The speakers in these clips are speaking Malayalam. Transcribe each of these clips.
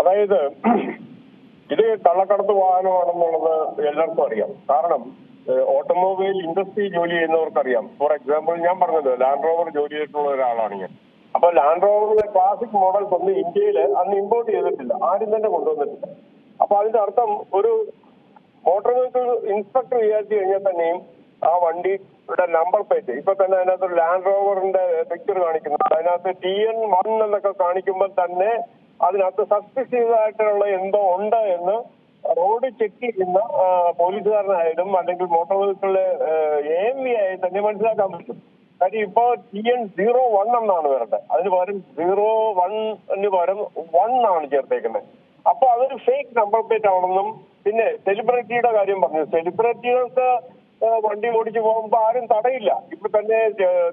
അതായത് ഇത് കള്ളക്കടത്ത് വാഹനമാണെന്നുള്ളത് എല്ലാവർക്കും അറിയാം. കാരണം ഓട്ടോമൊബൈൽ ഇൻഡസ്ട്രി ജോലി ചെയ്യുന്നവർക്കറിയാം. ഫോർ എക്സാമ്പിൾ ഞാൻ പറഞ്ഞത് ലാൻഡ് റോവർ ജോലി ചെയ്തിട്ടുള്ള ഒരാളാണ് ഞാൻ. അപ്പൊ ലാൻഡ് റോവറിലെ ക്ലാസിക് മോഡൽസ് ഒന്നും ഇന്ത്യയിൽ അന്ന് ഇമ്പോർട്ട് ചെയ്തിട്ടില്ല. ആരും തന്നെ കൊണ്ടുവന്നിട്ടില്ല. അപ്പൊ അതിന്റെ അർത്ഥം ഒരു മോട്ടോർ വെഹിക്കിൾ ഇൻസ്പെക്ടർ വിചാരിച്ചു കഴിഞ്ഞാൽ തന്നെയും ആ വണ്ടിയുടെ നമ്പർ പ്ലേറ്റ് ഇപ്പൊ തന്നെ അതിനകത്ത് ലാൻഡ് റോവറിന്റെ പിക്ചർ കാണിക്കുന്നു അതിനകത്ത് ടി എൻ വൺ എന്നൊക്കെ കാണിക്കുമ്പോൾ തന്നെ അതിനകത്ത് സസ്പെക്ട് ആയിട്ടുള്ള എന്തോ ഉണ്ട് എന്ന് റോഡ് ചെക്ക് ചെയ്യുന്ന പോലീസുകാരനായാലും അല്ലെങ്കിൽ മോട്ടോർ വെഹിക്കിളിലെ എ എം വി ആയി തന്നെ മനസ്സിലാക്കാൻ പറ്റും. കാര്യം ഇപ്പോ ടി എൻ സീറോ വൺ എന്നാണ് വരേണ്ടത്. അതിന് പകരം സീറോ വണ്ണിന് പകരം വൺ ആണ് ചേർത്തേക്കുന്നത്. അപ്പൊ അതൊരു ഫേക്ക് നമ്പർ പ്ലേറ്റ് ആണെന്നും പിന്നെ സെലിബ്രിറ്റിയുടെ കാര്യം പറഞ്ഞു. സെലിബ്രിറ്റികൾക്ക് വണ്ടി ഓടിച്ചു പോകുമ്പോ ആരും തടയില്ല. ഇപ്പൊ തന്നെ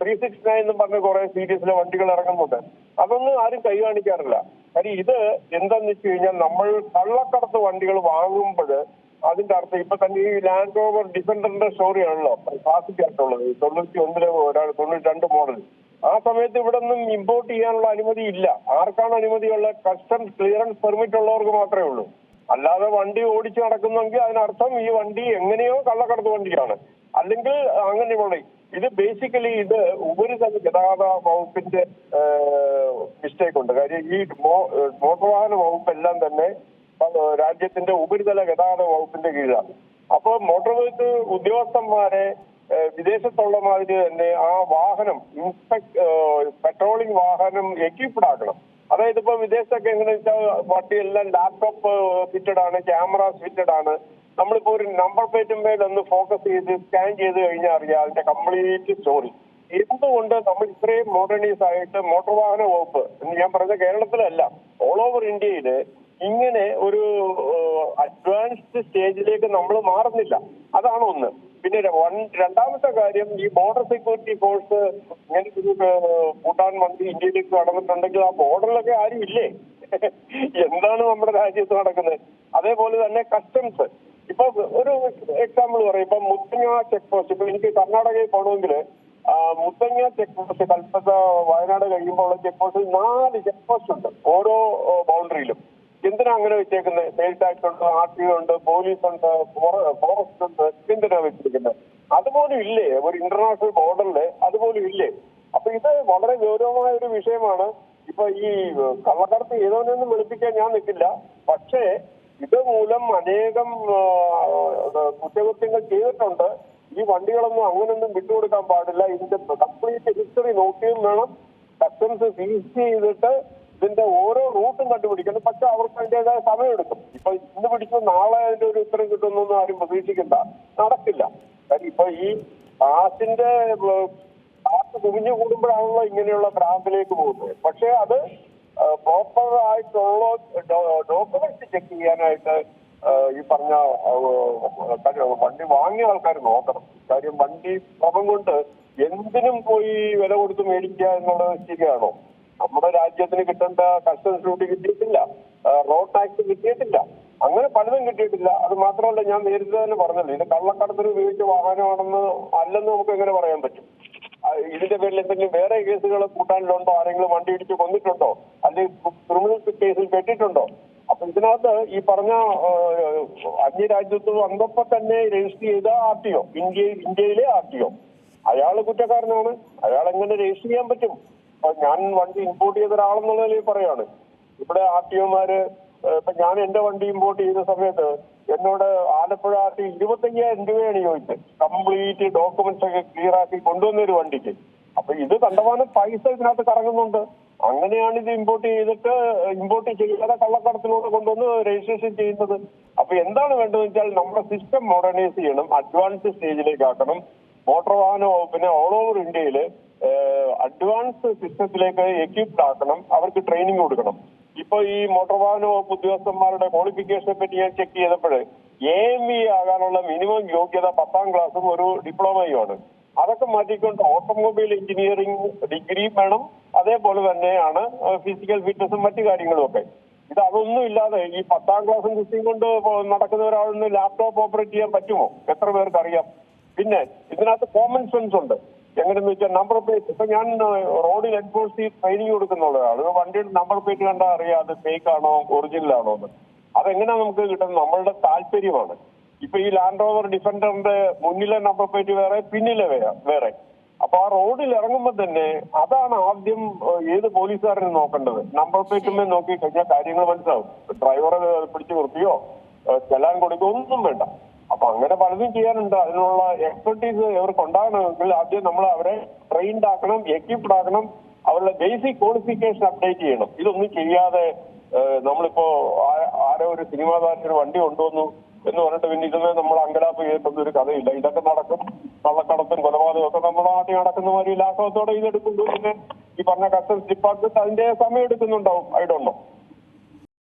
ത്രീ സിക്സ് നയൻ എന്ന് പറഞ്ഞ കുറെ സീരീസിലെ വണ്ടികൾ ഇറങ്ങുന്നുണ്ട്. അതൊന്നും ആരും കൈ കാണിക്കാറില്ല കാര്യം ഇത് എന്താന്ന് വെച്ച് കഴിഞ്ഞാൽ നമ്മൾ കള്ളക്കടത്ത് വണ്ടികൾ വാങ്ങുമ്പോൾ അതിന്റെ അർത്ഥം ഇപ്പൊ തന്നെ ഈ ലാൻഡ് ഓവർ ഡിഫൻഡറിന്റെ സ്റ്റോറിയാണല്ലോ ക്ലാസിക് ആയിട്ടുള്ളത് തൊണ്ണൂറ്റി ഒന്നിലെ ഒരാൾ തൊണ്ണൂറ്റി രണ്ട് മോഡൽ ആ സമയത്ത് ഇവിടെ നിന്നും ഇമ്പോർട്ട് ചെയ്യാനുള്ള അനുമതി ഇല്ല. ആർക്കാണ് അനുമതിയുള്ള? കസ്റ്റംസ് ക്ലിയറൻസ് പെർമിറ്റ് ഉള്ളവർക്ക് മാത്രമേ ഉള്ളൂ. അല്ലാതെ വണ്ടി ഓടിച്ചു നടക്കുന്നെങ്കിൽ അതിനർത്ഥം ഈ വണ്ടി എങ്ങനെയോ കള്ളക്കടത്ത് വണ്ടിയാണ്. അല്ലെങ്കിൽ അങ്ങനെയുള്ള ഇത് ബേസിക്കലി ഇത് ഉപരിതല ഗതാഗത വകുപ്പിന്റെ മിസ്റ്റേക്ക് ഉണ്ട്. കാര്യം ഈ മോട്ടോർ വാഹന വകുപ്പ് എല്ലാം തന്നെ രാജ്യത്തിന്റെ ഉപരിതല ഗതാഗത വകുപ്പിന്റെ കീഴിലാണ്. അപ്പോൾ മോട്ടോർ വെഹിക്കിൾ ഉദ്യോഗസ്ഥന്മാരെ വിദേശത്തുള്ള മാതിരി തന്നെ ആ വാഹനം ഇൻസ്പെക്ട് പെട്രോളിംഗ് വാഹനം എക്യൂപ്ഡ് ആക്കണം. അതായത് ഇപ്പൊ വിദേശത്തൊക്കെ എങ്ങനെ വെച്ചാൽ വട്ടിയെല്ലാം ലാപ്ടോപ്പ് ഫിറ്റഡ് ആണ് ക്യാമറാസ് ഫിറ്റഡ് ആണ്. നമ്മളിപ്പോ ഒരു നമ്പർ പ്ലേറ്റുമേൽ ഒന്ന് ഫോക്കസ് ചെയ്ത് സ്കാൻ ചെയ്ത് കഴിഞ്ഞാൽ അറിയാം അതിന്റെ കംപ്ലീറ്റ് സ്റ്റോറി എന്തുകൊണ്ട് നമ്മൾ ഇത്രയും മോഡേണൈസ് ആയിട്ട് മോട്ടോർ വാഹന വകുപ്പ് എന്ന് ഞാൻ പറഞ്ഞ കേരളത്തിലല്ല ഓൾ ഓവർ ഇന്ത്യയിൽ ഇങ്ങനെ ഒരു അഡ്വാൻസ്ഡ് സ്റ്റേജിലേക്ക് നമ്മൾ മാറുന്നില്ല. അതാണ് ഒന്ന്. പിന്നെ രണ്ടാമത്തെ കാര്യം ഈ ബോർഡർ സെക്യൂരിറ്റി ഫോഴ്സ് ഇങ്ങനെ ഒരു ഭൂട്ടാൻ മന്ത്രി ഇന്ത്യയിലേക്ക് കടന്നിട്ടുണ്ടെങ്കിൽ ആ ബോർഡറിലൊക്കെ ആരും ഇല്ലേ? എന്താണ് നമ്മുടെ രാജ്യത്ത് നടക്കുന്നത്? അതേപോലെ തന്നെ കസ്റ്റംസ് ഇപ്പൊ ഒരു എക്സാമ്പിൾ പറയും. ഇപ്പൊ മുത്തങ്ങ ചെക്ക് പോസ്റ്റ് ഇപ്പൊ എനിക്ക് കർണാടകയിൽ പോകണമെങ്കിൽ മുത്തങ്ങ ചെക്ക് പോസ്റ്റ് കൽപ്പറ്റ വയനാട് കഴിയുമ്പോൾ ഉള്ള ചെക്ക് പോസ്റ്റിൽ നാല് ചെക്ക് പോസ്റ്റ് ഉണ്ട് ഓരോ ബൗണ്ടറിയിലും എന്തിനാ അങ്ങനെ വെച്ചേക്കുന്നത് സെയിൽ ടാക്സ് ഉണ്ട് ആർ ടി ഉണ്ട് പോലീസ് ഉണ്ട് ഫോറസ്റ്റ് ഉണ്ട് എന്തിനാ വെച്ചിരിക്കുന്നത് അതുപോലും ഇല്ലേ? ഒരു ഇന്റർനാഷണൽ ബോർഡറിൽ അതുപോലും ഇല്ലേ? അപ്പൊ ഇത് വളരെ ഗൗരവമായ ഒരു വിഷയമാണ്. ഇപ്പൊ ഈ കള്ളക്കടത്ത് ഏതോ വെളുപ്പിക്കാൻ ഞാൻ നിൽക്കില്ല. പക്ഷേ ഇത് മൂലം അനേകം കുറ്റകൃത്യങ്ങൾ ചെയ്തിട്ടുണ്ട്. ഈ വണ്ടികളൊന്നും അങ്ങനൊന്നും വിട്ടുകൊടുക്കാൻ പാടില്ല. ഇതിന്റെ കംപ്ലീറ്റ് ഹിസ്റ്ററി നോക്കിയും വേണം. കസ്റ്റംസ് സീസ് ചെയ്തിട്ട് ഇതിന്റെ ഓരോ റൂട്ടും കണ്ടുപിടിക്കണം. പക്ഷെ അവർക്ക് അതിന്റേതായ സമയമെടുക്കും. ഇപ്പൊ ഇന്ന് പിടിച്ച് നാളെ അതിന്റെ ഒരു ഉത്തരം കിട്ടുന്നൊന്നും ആരും പ്രതീക്ഷിക്കണ്ട. നടക്കില്ല. കാര്യം ഇപ്പൊ ഈ കാശിന്റെ കാശ് കുവിഞ്ഞു കൂടുമ്പോഴാണല്ലോ ഇങ്ങനെയുള്ള ഭ്രാന്തിലേക്ക് പോകുന്നത്. പക്ഷെ അത് പ്രോപ്പർ ആയിട്ടുള്ള ഡോക്യുമെന്റ്സ് ചെക്ക് ചെയ്യാനായിട്ട് ഈ പറഞ്ഞ വണ്ടി വാങ്ങിയ ആൾക്കാർ നോക്കണം. കാര്യം വണ്ടി പ്രഭം കൊണ്ട് എന്തിനും പോയി വില കൊടുത്ത് മേടിക്കുക എന്നുള്ളത് ശരിയാണോ? നമ്മുടെ രാജ്യത്തിന് കിട്ടേണ്ട കസ്റ്റംസ് ഡ്യൂട്ടി കിട്ടിയിട്ടില്ല. റോഡ് ടാക്സ് കിട്ടിയിട്ടില്ല. അങ്ങനെ പലതും കിട്ടിയിട്ടില്ല. അത് മാത്രമല്ല ഞാൻ നേരത്തെ തന്നെ പറഞ്ഞല്ലോ ഇത് കള്ളക്കടത്തിന് ഉപയോഗിച്ച വാഹനമാണെന്ന് അല്ലെന്ന് നമുക്ക് എങ്ങനെ പറയാൻ പറ്റും? ഇതിന്റെ പേരിൽ എന്തെങ്കിലും വേറെ കേസുകൾ കൂട്ടാനിലുണ്ടോ? ആരെങ്കിലും വണ്ടി ഇടിച്ച് കൊന്നിട്ടുണ്ടോ? അല്ലെങ്കിൽ ക്രിമിനൽ കേസിൽ പെട്ടിട്ടുണ്ടോ? അപ്പൊ ഇതിനകത്ത് ഈ പറഞ്ഞ അന്യരാജ്യത്ത് വന്നപ്പോ തന്നെ രജിസ്റ്റർ ചെയ്ത ആർ ടി ഒ ഇന്ത്യയിൽ ഇന്ത്യയിലെ ആർ ടി ഒ. അയാൾ കുറ്റക്കാരനാണ്. അയാൾ എങ്ങനെ രജിസ്റ്റർ ചെയ്യാൻ പറ്റും? അപ്പൊ ഞാൻ വണ്ടി ഇമ്പോർട്ട് ചെയ്ത ഒരാളെന്നുള്ള നിലയിൽ പറയാണ്. ഇവിടെ ആർ ടി ഒമാര് ഇപ്പൊ ഞാൻ എന്റെ വണ്ടി ഇമ്പോർട്ട് ചെയ്ത സമയത്ത് എന്നോട് ആലപ്പുഴ ആർ ടി ഇരുപത്തയ്യായിരം രൂപയാണ് ചോദിച്ചത്. കംപ്ലീറ്റ് ഡോക്യുമെന്റ്സ് ഒക്കെ ക്ലിയർ ആക്കി കൊണ്ടുവന്ന ഒരു വണ്ടിക്ക്. അപ്പൊ ഇത് കണ്ടമാനം പൈസ ഇതിനകത്ത് കറങ്ങുന്നുണ്ട്. അങ്ങനെയാണ് ഇത് ഇമ്പോർട്ട് ചെയ്തിട്ട് ഇമ്പോർട്ട് ചെയ്യാതെ കള്ളക്കടത്തിലൂടെ കൊണ്ടുവന്ന് രജിസ്ട്രേഷൻ ചെയ്യുന്നത്. അപ്പൊ എന്താണ് വേണ്ടതെന്ന് വെച്ചാൽ നമ്മുടെ സിസ്റ്റം മോഡേണൈസ് ചെയ്യണം അഡ്വാൻസ് സ്റ്റേജിലേക്ക് ആക്കണം. മോട്ടോർ വാഹന വകുപ്പിനെ ഓൾ ഓവർ ഇന്ത്യയിൽ അഡ്വാൻസ് സിസ്റ്റത്തിലേക്ക് എക്യുപ്ഡ് ആക്കണം. അവർക്ക് ട്രെയിനിങ് കൊടുക്കണം. ഇപ്പൊ ഈ മോട്ടോർ വാഹന വകുപ്പ് ഉദ്യോഗസ്ഥന്മാരുടെ ക്വാളിഫിക്കേഷനെ പറ്റി ഞാൻ ചെക്ക് ചെയ്തപ്പോൾ എ എം ഇ ആകാനുള്ള മിനിമം യോഗ്യത പത്താം ക്ലാസ്സും ഒരു ഡിപ്ലോമയുമാണ് അതൊക്കെ മാറ്റിക്കൊണ്ട് ഓട്ടോമൊബൈൽ എഞ്ചിനീയറിംഗ് ഡിഗ്രിയും വേണം. അതേപോലെ തന്നെയാണ് ഫിസിക്കൽ ഫിറ്റ്നസും മറ്റു കാര്യങ്ങളും ഒക്കെ. ഇത് അതൊന്നും ഇല്ലാതെ ഈ പത്താം ക്ലാസ്സും കുസ്തിയും കൊണ്ട് നടക്കുന്ന ഒരാളിന് ലാപ്ടോപ്പ് ഓപ്പറേറ്റ് ചെയ്യാൻ പറ്റുമോ? എത്ര പേർക്ക് അറിയാം പിന്നെ ഇതിനകത്ത് കോമൺ സെൻസ് ഉണ്ട്. എങ്ങനെയെന്ന് വെച്ചാൽ നമ്പർ പ്ലേറ്റ് ഇപ്പൊ ഞാൻ റോഡിൽ എൻഫോഴ്സ് ചെയ്ത് ട്രെയിനിങ് കൊടുക്കുന്നുള്ള അത് വണ്ടിയുടെ നമ്പർ പ്ലേറ്റ് കണ്ടാൽ അറിയാം അത് ഫേക്ക് ആണോ ഒറിജിനൽ ആണോ എന്ന്. അതെങ്ങനെ നമുക്ക് കിട്ടുന്നത്? നമ്മളുടെ താല്പര്യമാണ്. ഇപ്പൊ ഈ ലാൻഡ് റോവർ ഡിഫൻഡറിന്റെ മുന്നിലെ നമ്പർ പ്ലേറ്റ് വേറെ പിന്നിലെ വേറെ. അപ്പൊ ആ റോഡിൽ ഇറങ്ങുമ്പോൾ തന്നെ അതാണ് ആദ്യം ഏത് പോലീസുകാരനും നോക്കേണ്ടത്? നമ്പർ പ്ലേറ്റുമേ നോക്കി കഴിഞ്ഞാൽ കാര്യങ്ങൾ മനസ്സിലാവും. ഡ്രൈവറെ പിടിച്ചു നിർത്തിയോ? ചെല്ലാൻ കൊടുക്കുകയോ ഒന്നും വേണ്ട. അപ്പൊ അങ്ങനെ പലതും ചെയ്യാനുണ്ട്. അതിനുള്ള എക്സ്പെർട്ടീസ് ഇവർക്ക് ഉണ്ടാകണമെങ്കിൽ ആദ്യം നമ്മൾ അവരെ ട്രെയിൻഡ് ആക്കണം എക്യുപ്ഡ് ആക്കണം. അവരുടെ ബേസിക് ക്വാളിഫിക്കേഷൻ അപ്ഡേറ്റ് ചെയ്യണം. ഇതൊന്നും ചെയ്യാതെ നമ്മളിപ്പോ ആരോ ഒരു സിനിമാ താരത്തിന് വണ്ടി കൊണ്ടുവന്നു എന്ന് പറഞ്ഞിട്ട് പിന്നെ ഇതിനെ നമ്മൾ അങ്കലാപ്പ് ചെയ്തിട്ടൊന്നും ഒരു കഥയില്ല. ഇതൊക്കെ നടക്കും. കള്ളക്കടത്തും കൊലപാതകവും ഒക്കെ നമ്മുടെ നാട്ടിൽ നടക്കുന്ന മാതിരി ലാഘവത്തോടെ ഇതെടുക്കുന്നു പിന്നെ ഈ പറഞ്ഞ കസ്റ്റംസ് ഡിപ്പാർട്ട്മെന്റ് അതിന്റെ സമയം എടുക്കുന്നുണ്ടാവും. I don't know